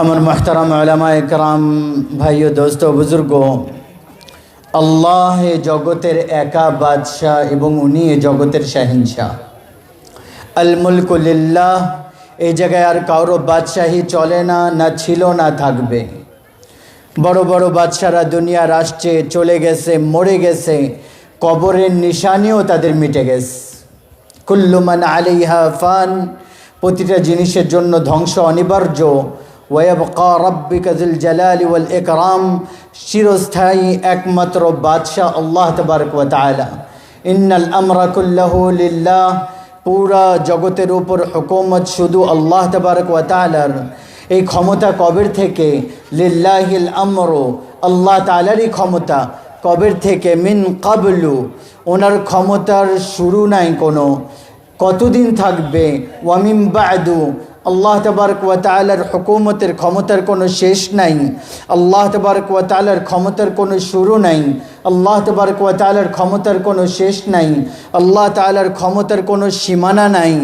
আমার মহতারাম আলামা একরাম ভাই ও দোস্ত বুজুর্গ আল্লাহ জগতের একা বাদশাহ এবং উনি এ জগতের শাহিনশাহ আল মুলকুলিল্লাহ এই জায়গায় আর কারও বাদশাহী চলে না না ছিল না থাকবে বড় বড় বাদশারা দুনিয়া রাষ্ট্রে চলে গেছে মরে গেছে কবরের নিশানিও তাদের মিটে গেছে কুল্লুমান আলিহা ফান, প্রতিটা জিনিসের জন্য ধ্বংস অনিবার্য। ওয়াবকা রব্বিকা যুল জালালি ওয়াল ইকরাম, চিরস্থায়ী একমাত্র বাদশাহ আল্লাহ তবারক ওয়া তাআলা। ইন্নাল আমরা কুল্লাহু লিল্লাহ, পুরা জগতের উপর হুকুমত শুধু আল্লাহ তবারক ওয়া এই ক্ষমতা কবের থেকে? লিল্লাহিল আমর, আল্লাহ তাআলারই ক্ষমতা। কবের থেকে মিন কাবলু, ওনার ক্ষমতার শুরু নাই কোনো। কতদিন থাকবে? ওয়ামিম বাদু, আল্লাহ তবারক ওয়া তাআলার হুকুমতের ক্ষমতার কোনো শেষ নাই। আল্লাহ তবারক ওয়া তাআলার ক্ষমতার কোনো শুরু নাই। আল্লাহ তবারক তালার ক্ষমতার কোনো শেষ নাই, আল্লাহ তালার ক্ষমতার কোনো সীমানা নাই,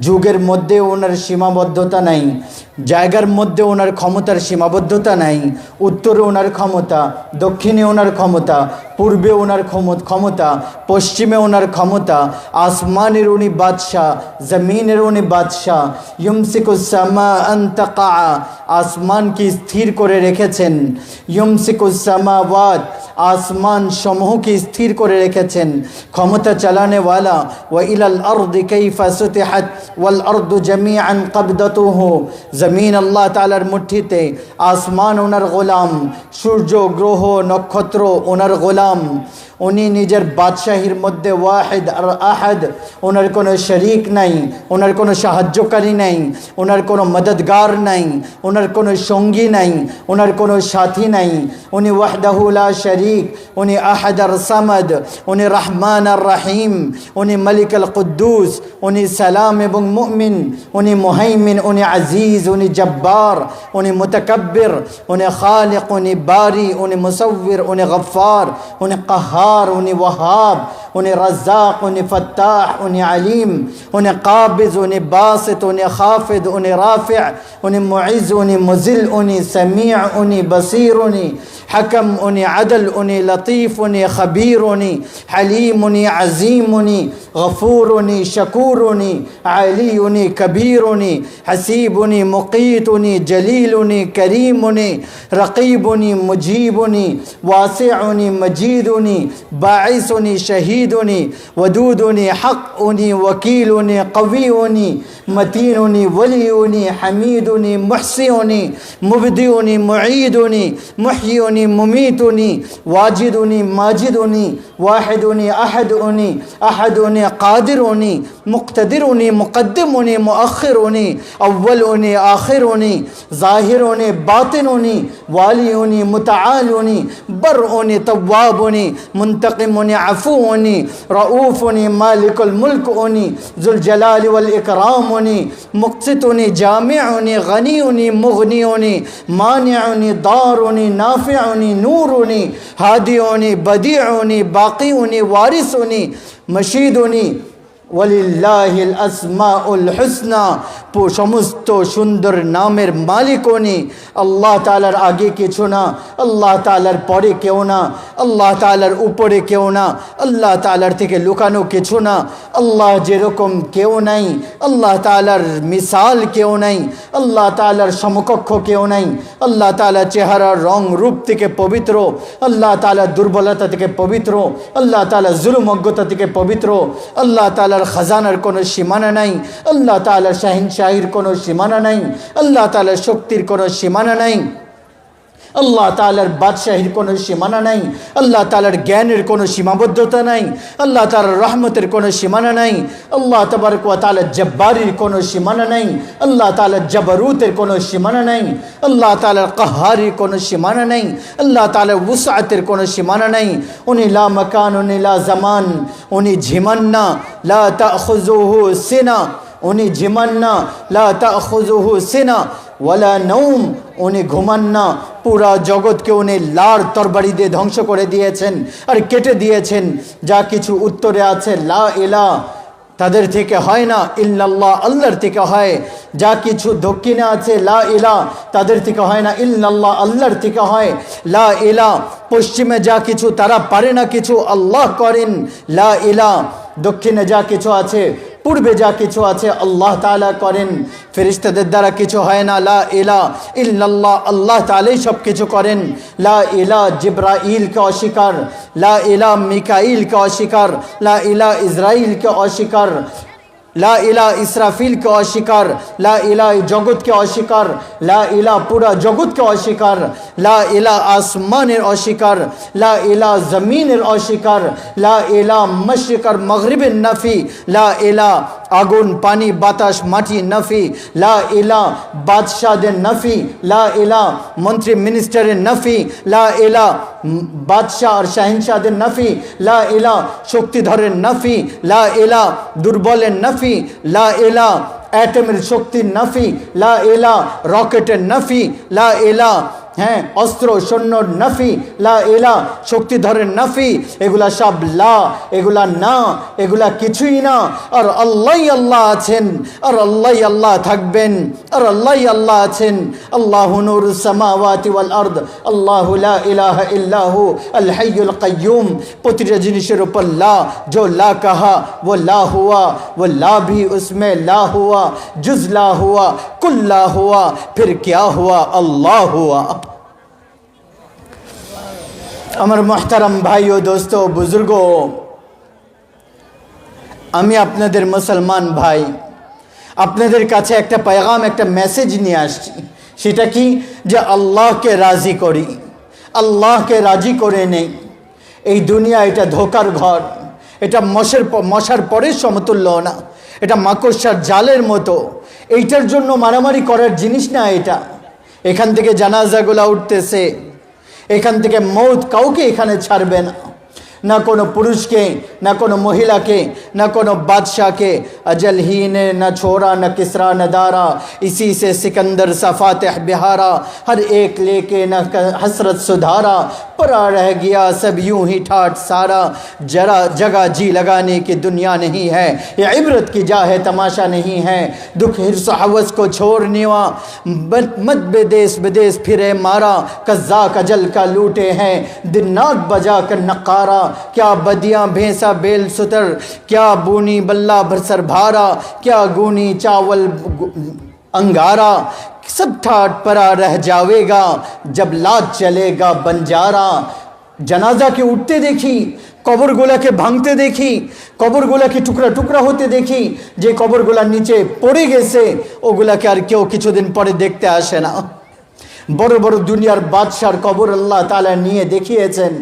যুগের মধ্যে ওনার সীমাবদ্ধতা নাই, জায়গার মধ্যে ওনার ক্ষমতার সীমাবদ্ধতা নাই, উত্তরে ওনার ক্ষমতা, দক্ষিণে ওনার ক্ষমতা পূর্বে ওনার ক্ষম- ক্ষমতা, পশ্চিমে ওনার ক্ষমতা, আসমানের উনি বাদশাহ, জমিনের উনি বাদশাহ ইউমসিকুসামা আন্তাকা আসমানকে স্থির করে রেখেছেন। ইউমসিকুসামাওয়াত আসমান সমূহকে স্থির করে রেখেছেন। ক্ষমতা চালানেওয়ালা, ওয়া ইলাল আরদি কাইফা সুতিহাত, ওয়াল আরদু জামিআন কবদতুহু জমিন আল্লাহ তাআলার মুঠিতে, আসমান ওনার গোলাম, সূর্য, গ্রহ, নক্ষত্র ওনার গোলাম। উনি নিজের বাদশাহীর মধ্যে ওয়াহিদ আর আহাদ, ওনার কোনো শরিক নাই, ওনার কোনো সাহায্যকারী নাই, ওনার কোনো মদদগার নাই, ওনার কোনো সঙ্গী নাই, ওনার কোনো সাথী নাই। উনি ওয়াহদাহুলা শরিক, উনি আহাদ আর সামদ, উনি রহমান আর রাহিম, উনি মালিক আল কুদ্দুস, উনি সালাম এবং মুমিন, উনি মুহাইমিন, উনি আজিজ, উনি জব্বার, উনি মুতকব্বির, উনি খালিক, উনি বারি, উনি মুসব্বির উনি গফার انہیں قہار انہیں وہاب on رزاق razaq, فتاح est fattah, on قابض alim, باسط est خافض on رافع basit, معز est مزل on est rafi', on est mu'iz, on sami' basir, حكم أني عدل أني لطيف أني خبير أني حليم أني عزيم أني غفور أني شكور أني عالي أني كبير أني حسيب أني مقيت أني جليل أني كريم أني رقيب أني مجيب أني واسع أني مجيد أني باعث أني شهيد مجيدني ودودني حقني وكيلني قويني متينني وليني حميدني محسيني مبدئني معيدني محيني مميتني واجدني ماجدني واحدني أحدني أحدني قادرني مقتدرني مقدمني مؤخرني أولني آخرني ظاهرني باطنني واليني متعالني برؤني توابني منتقمني عفوني أني رؤوف أني مالك الملك أني ذو الجلال والإكرام أني مقسط أني جامع أني غني أني مغني أني مانع أني دار أني نافع أني نور أني هادي أني بديع أني باقي أني وارث أني مشيد أني. সমস্ত সুন্দর নামের মালিক উনি আল্লাহ তালার আগে কিছু না আল্লাহ তালার পরে কেউ না আল্লাহ তালার উপরে কেউ না আল্লাহ তালার থেকে লুকানো কিছু না আল্লাহ যেরকম কেউ নাই আল্লাহ তালার মিসাল কেউ নাই আল্লাহ তালার সমকক্ষ কেউ নাই আল্লাহ তালা চেহারার রং রূপ থেকে পবিত্র আল্লাহ তালার দুর্বলতা থেকে পবিত্র আল্লাহ তালা জুলুমজ্ঞতা থেকে পবিত্র আল্লাহ তালার খাজানার কোনো সীমানা নাই, আল্লাহ তালার শাহিন শাহির কোনো সীমানা নাই, আল্লাহ তালার শক্তির কোনো সীমানা নাই। আল্লাহ তালার বাদশাহীর কোনো সীমানা নাই, আল্লাহ তালার জ্ঞানের কোনো সীমাবদ্ধতা নাই, আল্লাহ তালার রহমতের কোনো সীমানা নাই, আল্লাহ তবরক তালার জব্বারির কোনো সীমানা নাই, আল্লাহ তালার জবরুতের কোনো সীমানা নাই, আল্লাহ তালার কাহারির কোনো সীমানা নাই, আল্লাহ তালার উসাতের কোনো সীমানা নাই। উনি লা মকান, উনি লা জামান, উনি ঝিমান না লা তাখুজুহু সিনা। উনি ঝিমান না লা তাখুজুহু সিনা ওয়ালা নৌম উনি ঘুমান না পুরা জগৎকে উনি লার তরবারি দিয়ে ধ্বংস করে দিয়েছেন আর কেটে দিয়েছেন। যা কিছু উত্তরে আছে, লা ইলা তাদের থেকে হয় না, ইল্লাল্লাহ, আল্লাহর থেকে হয়। যা কিছু দক্ষিণে আছে, লা ইলা তাদের থেকে হয় না, ইল্লাল্লাহ, আল্লাহর থেকে হয়। লা ইলা পশ্চিমে যা কিছু তারা পারে না কিছু, আল্লাহ করেন। লা ইলা দক্ষিণে যা কিছু আছে পূর্বে যা কিছু আছে আল্লাহ তালা করেন। ফেরিস্তাদের দ্বারা কিছু হয় না। লা ইলা ইল্লাল্লাহ, আল্লাহ তালাই সব কিছু করেন। লা ইলা জিব্রাইলকে অস্বীকার। লা এলা মিকাইলকে অস্বীকার। লা এলা ইসরাইলকে অস্বীকার। লা ইলা ইসরাফিলকে অস্বীকার, লা ইলা জগৎকে অস্বীকার, লা ইলা পুরা জগৎকে অস্বীকার, লা ইলা আসমানের অস্বীকার, লা ইলা জমিনের অস্বীকার, লা ইলা মশরিকার মগরিবের নাফি, লা ইলা আগুন, পানি, বাতাস, মাটি, নফি, লা ইলা বাদশাহদের নফি, লা ইলা, মন্ত্রী মিনিস্টারের নফি, লা ইলা, বাদশাহ আর শাহিনশাহদের নফি, লা ইলা, শক্তিধরের নফি, লা ইলা, দুর্বলের নফি, লা ইলা, অ্যাটমের শক্তির নফি, লা ইলা, রকেটের নফি, লা ইলা হ্যাঁ অস্ত্র, সৈন্য, নাফি, লা এলা শক্তিধরের নাফি, এগুলা সব লা, এগুলা না, এগুলা কিছুই না। আর আল্লাহ আল্লাহ আছেন, আর আল্লাহ আল্লাহ থাকবেন, আর আল্লাহ আল্লাহ আছেন। আল্লাহ নুর সামাওয়াতি ওয়াল আর্দ, আল্লাহ লা ইলাহা ইল্লাহু, আল হাইয়ুল কাইয়ুম। প্রতিটা জিনিসের উপর লা জো লা কাহা, ও লা হুয়া, ও লা ভি উসমে লা হুয়া, জুজ লা হুয়া कुल ला हुआ फिर क्या हुआ अल्लाह हुआ আমার মহতারাম ভাই ও দোস্ত বুজুর্গ আমি আপনাদের মুসলমান ভাই আপনাদের কাছে একটা পেগাম একটা মেসেজ নিয়ে আসছি সেটা কি যে আল্লাহকে রাজি করি আল্লাহকে রাজি করে নেই এই দুনিয়া এটা ধোকার ঘর এটা মশের প- মশার পরের সমতুল্য না এটা মাকড়সার জালের মতো এইটার জন্য মারামারি করার জিনিস না এটা। এখান থেকে জানাজাগুলা উঠতেছে। এখান থেকে মৌত কাউকে এখানে ছাড়বে না। না কোনো को না के মহিলাকে को बादशाह के। अजल ही ने न छोड़ा न किसरा, न दारा। इसी से सिकंदर, सा बिहारा। हर एक लेके न हसरत सुधारा। परा रह गया सब यूँ ही ठाट सारा। जरा जगह जी लगाने की दुनिया नहीं है। ये इबरत की जा है, तमाशा नहीं है। दुख, हिरस, हवस को छोड़ने वा मत बेदेश विदेश फिरे मारा। कज्जा कजल का लूटे हैं। दिन नाक बजा कर नकारा। क्या बदियाँ भैंसा बेल सुतर क्या बूनी बल्ला भरसर भारा क्या गूनी चावल गु- अंगारा सब ठाट परा रह जावेगा जब लाद चलेगा बंजारा জানাজাকে উঠতে দেখি কবরগুলাকে ভাঙতে দেখি কবরগুলাকে টুকরা টুকরা হতে দেখি যে কবরগুলার নিচে পড়ে গেছে ওগুলাকে আর কেউ কিছুদিন পরে দেখতে আসে না বড় বড় দুনিয়ার বাদশার কবর আল্লাহ তালা নিয়ে দেখিয়েছেন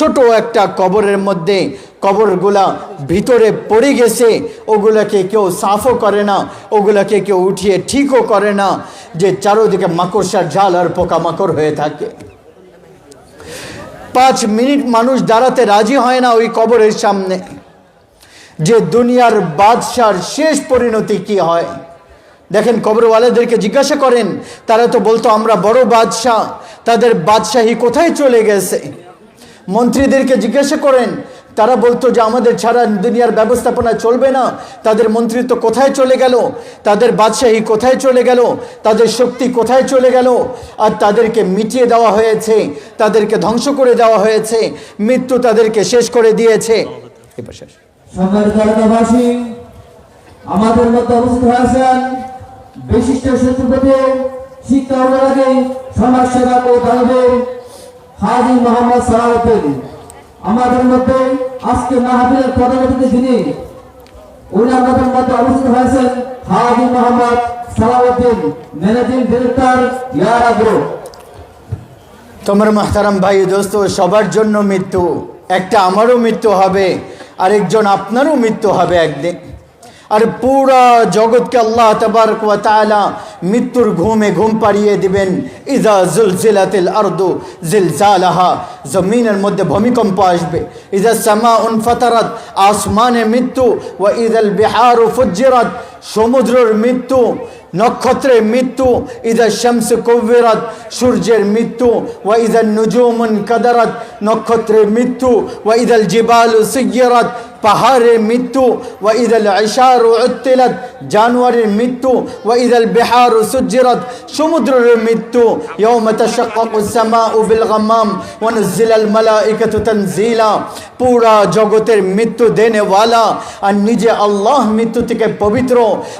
ছোট একটা কবরের মধ্যে কবরগুলা ভিতরে পড়ে গেছে, ওগুলাকে কেউ সাফও করে না, ওগুলাকে কেউ উঠিয়ে ঠিকও করে না, যে চারোদিকে মাকড়সার জাল আর পোকামাকড় হয়ে থাকে। পাঁচ মিনিট মানুষ দাঁড়াতে রাজি হয় না ওই কবরের সামনে, যে দুনিয়ার বাদশার শেষ পরিণতি কি হয়। দেখেন কবরওয়ালাদেরকে জিজ্ঞাসা করেন, তারা তো বলতো, আমরা বড় বাদশাহ, তাদের বাদশাহী কোথায় চলে গেছে? মন্ত্রীদেরকে জিজ্ঞাসা করেন, তারা বলতো যে আমাদের ছাড়া দুনিয়ার ব্যবস্থাপনা চলবে না, তাদের মন্ত্রিত্ব কোথায় চলে গেল, তাদের বাদশাহী কোথায় চলে গেল, তাদের শক্তি কোথায় চলে গেল, আর তাদেরকে মিটিয়ে দেওয়া হয়েছে, তাদেরকে ধ্বংস করে দেওয়া হয়েছে, মৃত্যু তাদেরকে শেষ করে দিয়েছে। আমাদের হয়েছেন বিশিষ্ট শিক্ষা সমাজ সেবা হাজি মোহাম্মদ সালাউদ্দিন, আমাদের মধ্যে আজকে মাহফিলের প্রধান অতিথি যিনি, উনি আমাদের মধ্যে উপস্থিত হয়েছেন Haji Mohammad Salauddin, managing director Yara group. তোমার মাহতারাম ভাই, দোস্ত, সবার জন্য মৃত্যু। একটা আমারও মৃত্যু হবে, আরেকজন আপনারও মৃত্যু হবে একদিন। আর পুরা জগৎকে আল্লাহ তবারক মৃত্যুর ঘুমে ঘুম পাড়িয়ে দিবেন। ইজা জুলজিলাতিল আরদু জিলজালাহা, জমিনের মধ্যে ভূমিকম্প আসবে। ইজা সামা উন উনফাতারাত আসমানে মৃত্যু, ওয়া ইদাল বিহারু ফুজ্জিরাত, সমুদ্রের মৃত্যু, নক্ষত্রের মৃত্যু ইদা শামস কৌবিরাত সূর্যের মৃত্যু, ওয়া ইদা নুজুমুন কাদারাত, নক্ষত্রের মৃত্যু, ওয়া ইদাল জিবালু সিগিরাত পাহাড়ের মৃত্যু, ওয়া ইদাল আইসার উত্তিলাত, জানুয়ারির মৃত্যু, ওয়া ইদাল বিহার সুজ্জিরাত, সমুদ্রের মৃত্যু তানজিলা পুরা জগতের মৃত্যু দেনেওয়ালা, আর নিজে আল্লাহ মৃত্যু থেকে পবিত্র,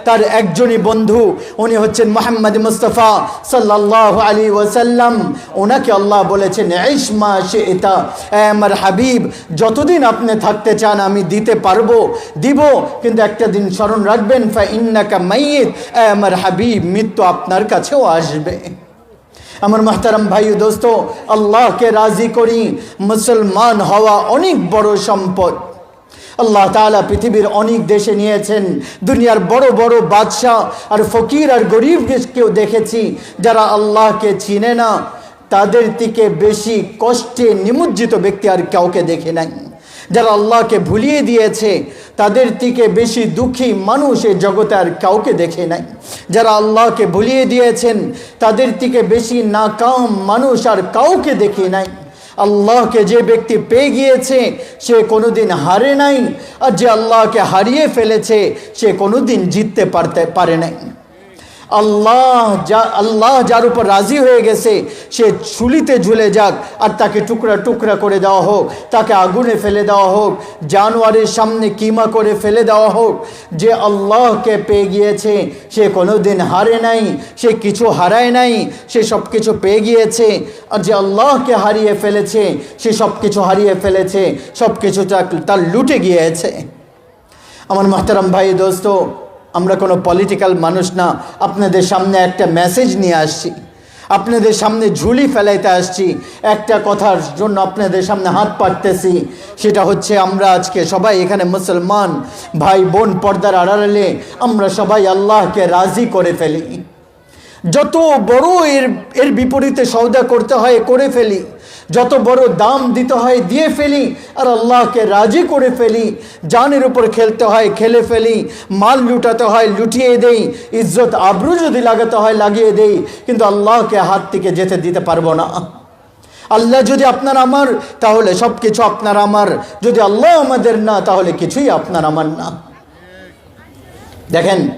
তার একজনই বন্ধু, উনি হচ্ছেন মোহাম্মদ মুস্তফা সাল্লাল্লাহু আলী ওয়াসাল্লাম। ওনাকে আল্লাহ বলেছেন ইসমা সে এটা আমার হাবিব, যতদিন আপনি থাকতে চান, আমি দিতে পারব, দিব। কিন্তু একটা দিন স্মরণ রাখবেন ফা ইন্নাকা মাইয়িত আমার হাবিব, মৃত্যু আপনার কাছেও আসবে। আমার মাহতারাম ভাই দোস্ত, আল্লাহকে রাজি করি, মুসলমান হওয়া অনেক বড় সম্পদ। আল্লাহ তালা পৃথিবীর অনেক দেশে নিয়েছেন, দুনিয়ার বড় বড় বাদশাহ আর ফকির আর গরিবকেও দেখেছি, যারা আল্লাহকে চিনে না। তাদের থেকে বেশি কষ্টে নিমজ্জিত ব্যক্তি আর কাউকে দেখে নাই। যারা আল্লাহকে ভুলিয়ে দিয়েছে, তাদের থেকে বেশি দুঃখী মানুষ এই জগতে আর কাউকে দেখে নাই। যারা আল্লাহকে ভুলিয়ে দিয়েছেন, তাদের থেকে বেশি নাকাম মানুষ আর কাউকে দেখে নাই। আল্লাহকে যে ব্যক্তি পেয়ে গিয়েছে, সে কোনোদিন হারে নাই, আর যে আল্লাহকে হারিয়ে ফেলেছে, সে কোনোদিন জিততে পারতে পারে নাই। আল্লাহ যা, আল্লাহ যার উপর রাজি হয়ে গেছে, সে চুলিতে ঝুলে যাক আর তাকে টুকরা টুকরা করে দেওয়া হোক, তাকে আগুনে ফেলে দেওয়া হোক, জানোয়ারের সামনে কিমা করে ফেলে দেওয়া হোক, যে আল্লাহকে পেয়ে গিয়েছে, সে কোনো দিন হারে নাই, সে কিছু হারায় নাই, সে সব কিছু পেয়ে গিয়েছে, আর যে আল্লাহকে হারিয়ে ফেলেছে, সে সব কিছু হারিয়ে ফেলেছে সব কিছু তার লুটে গিয়েছে। আমার মাহতারাম ভাই, দোস্ত আমরা কোনো পলিটিক্যাল মানুষ না। আপনাদের সামনে একটা মেসেজ নিয়ে আসছি। আপনাদের সামনে ঝুলি ফেলাইতে আসছি। একটা কথার জন্য আপনাদের সামনে হাত পাততেছি। সেটা হচ্ছে আমরা আজকে সবাই এখানে মুসলমান ভাই বোন পর্দার আড়ালে আমরা সবাই আল্লাহকে রাজি করে ফেলি। যত বড় এর এর বিপরীতে সৌদা করতে হয়, করে ফেলি। যত বড় দাম দিতে হয় দিয়ে ফেলি, আর আল্লাহকে রাজি করে ফেলি। জানের উপর খেলতে হয়, খেলে ফেলি। মাল লুটাতে হয়, লুটিয়ে দেই। ইজ্জত আবরু যদি লাগাতে হয়, লাগিয়ে দেই। কিন্তু আল্লাহকে হাত থেকে যেতে দিতে পারব না। আল্লাহ যদি আপনার আমার, তাহলে সব কিছু আপনার আমার। যদি আল্লাহ আমাদের না, তাহলে কিছুই আপনার আমার না। দেখেন